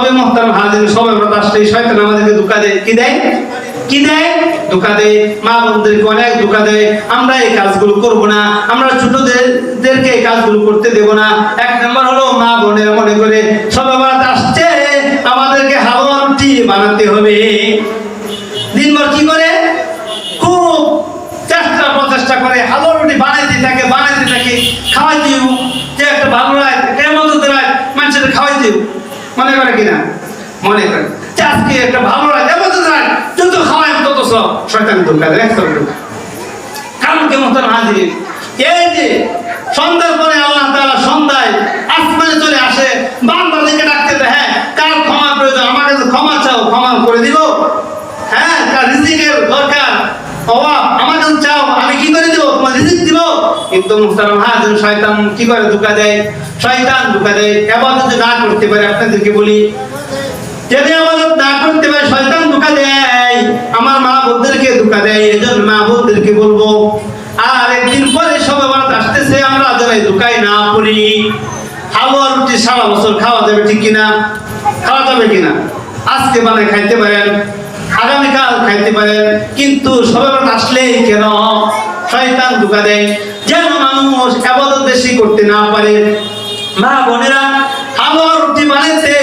সবে সবে শয়তান আমাদেরকে ধোকা দেয়। কি দেয়? কি দেয়? দেয়। মা বোনদেরকে অনেক দেয়। আমরা এই কাজগুলো করব না। আমরা ছোটদেরকে এই কাজগুলো করতে দেব না। এক নম্বর হলো মা বোনের মনে করে, সবে আসছে আমাদেরকে হালুয়া রুটি বানাতে হবে দিনভর কি করে খুব চেষ্টা প্রচেষ্টা করে হালুয়া রুটি বানাইতে থাকে বানাইতে থাকে খাওয়াই দিও যে একটা ভালো রাত কেমন রাত মানুষের খাওয়াই দিও মনে করে কিনা? মনে করে আজকে একটা ভালো রাত যত খাওয়াই তত সব। শয়তান এই যে সন্ধ্যার পরে আল্লাহ তাআলা সন্ধ্যায় আসমানে চলে আসে বান্দাদেরকে ডাকতে দেয়, হ্যাঁ কার ক্ষমা প্রয়োজন? আমার কাছে ক্ষমা চাও ক্ষমা করে দিব। হ্যাঁ কার রিজিকের দরকার অভাব আমার কাছে চাও আমি কি করে দিব? তোমার রিজিক দিব? কিন্তু মুহতারাম হাজির শয়তান কি করে, ধোকা দেয়? শয়তান ধোকা দেয়। যদি না করতে পারে, আপনাদেরকে বলি, যদি আমাদের না করতে পারে, শয়তান ধোকা দেয়। আমার মা বোনদেরকে ধোকা দেয় এজন্য মা বোনদেরকে বলব, আর একদিন পরে সবে বরাত আসতেছে, আমরা যেন ধোকায় না পড়ি। হালুয়া রুটি সারা বছর খাওয়া যাবে ঠিক কিনা? খাওয়া যাবে কিনা? আজকে মানে খাইতে পারেন, আগামীকাল খাইতে পারেন, কিন্তু সবে বরাত আসলেই কেন? শয়তান ধোকা দেয়। আবাদত বেশি করতে না পারে। মা বোনেরা হালুয়া রুটি বানাইতে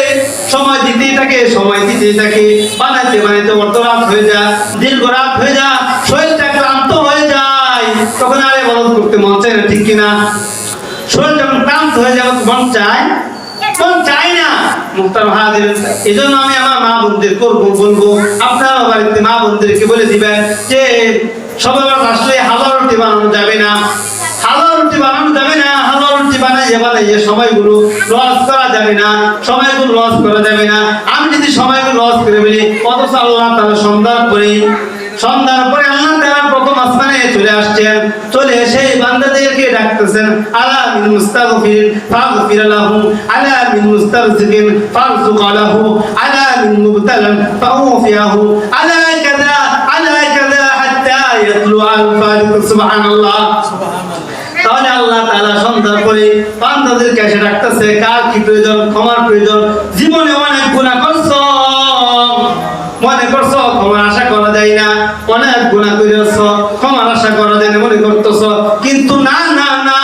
সময় দিতেই থাকে, সময় দিতেই থাকে। বানাইতে বানাইতে অর্ধ রাত হয়ে যায়, দীর্ঘ রাত হয়ে যায়, শরীরটা ক্লান্ত হয়ে যায়। তখন আরে বলদ করতে মন চায় না, ঠিক কিনা? শরীর যখন ক্লান্ত হয়ে যাবে মন চায় মন চায় না। মুক্তার হাজির এই জন্য আমি আমার মা বোনদের করব, বলব, আপনারা বাড়িতে মা বোনদেরকে বলে দিবেন যে সবাই আসলে হালুয়া রুটি বানানো যাবে না। সময়গুলো লস করা যাবে না, সময়গুলো লস করা যাবে না। আমি যদি সময়গুলো লস করে ফেলি, অথচ আল্লাহ তারা সন্ধ্যার পরে সন্ধ্যার পরে আল্লাহ তারা প্রথম আসমানে চলে আসছেন, চলে এসে বান্দাদেরকে ডাকতেছেন, আলা মিন মুস্তাগফির ফাগফির লাহু আলা মিন মুস্তারজিকিন ফারজুক লাহু, আলা মিন মুবতালান ফাউফিয়াহু, আলা কাযা আলা কাযা হাত্তা ইয়াতলু আল ফারিক সুবহানাল্লাহ। তাহলে আল্লাহ তাআলা সন্ধ্যার পরে বান্দাদেরকে এসে ডাকতেছে, কার কি প্রয়োজন, ক্ষমার প্রয়োজন, জীবনে অনেক গুনাহ করছ। মনে করছ, ক্ষমার আশা করা যায় না, অনেক গুনাহ করেছ ক্ষমার আশা করা যায় না, মনে করতেছ। কিন্তু না না না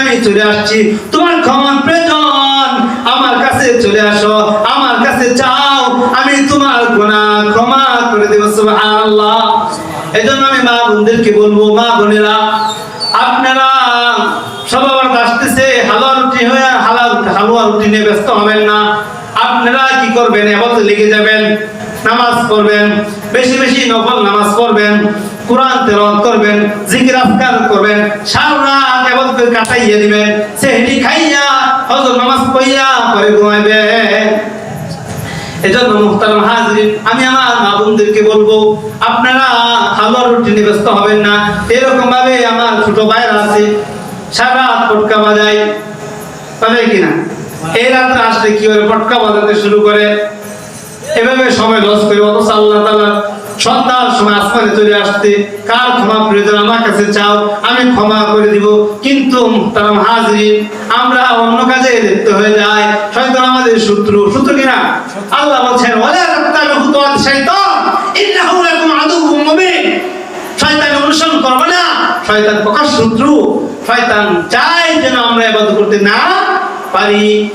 আমি চলে আসছি, তোমার ক্ষমার প্রয়োজন আমার কাছে চলে আসো আমার কাছে চাও আমি তোমার গুনাহ ক্ষমা করে দেব সুবহানাল্লাহ এজন্য আমি মা বোনদেরকে বলব, মা বোনেরা, আপনারা সবার আসতেছে হালুয়া রুটি হয়ে হালা হালুয়া রুটি নিয়ে ব্যস্ত হবেন না। আপনারা কি করবেন? এবার লেগে যাবেন, নামাজ পড়বেন, বেশি বেশি নফল নামাজ পড়বেন, কোরআন তেলাওয়াত করবেন, জিকির আজকার করবেন, সারা রাত এবার কাটাইয়া দিবেন সেহরি খাইয়া, হজর নামাজ পড়িয়া পরে ঘুমাইবেন। এজন্য মুহতারাম হাজরিন, আমি আমার মা বোনদেরকে বলব, আপনারা হালুয়া রুটি নিয়ে ব্যস্ত হবেন না। এরকম ভাবে আমার ছোট ভাইরা আছে সারা পটকা বাজায়, পাবে কিনা? এই রাত্রে আসলে কি করে পটকা বাজাতে শুরু করে? এভাবে সময় লস করে, অথচ আল্লাহ তাআলা সন্ধ্যার সময় আসমানে চলে আসতে কার ক্ষমা প্রয়োজন আমার কাছে চাও, আমি ক্ষমা করে দিব। কিন্তু মুহতারাম হাজরিন, আমরা অন্য কাজে লিপ্ত হয়ে যাই। শয়তান আমাদের শত্রু শত্রু কিনা? আল্লাহ বলছেন, ওয়ালা তাকতালু খুতুওয়াত শাইতান, ইন্নাহু লাকুম আদুউম মুবিন। শয়তানের অনুসরণ করবে না। শয়তান প্রকাশ শত্রু। শয়তান চায় যেন আমরা ইবাদত করতে না পারি।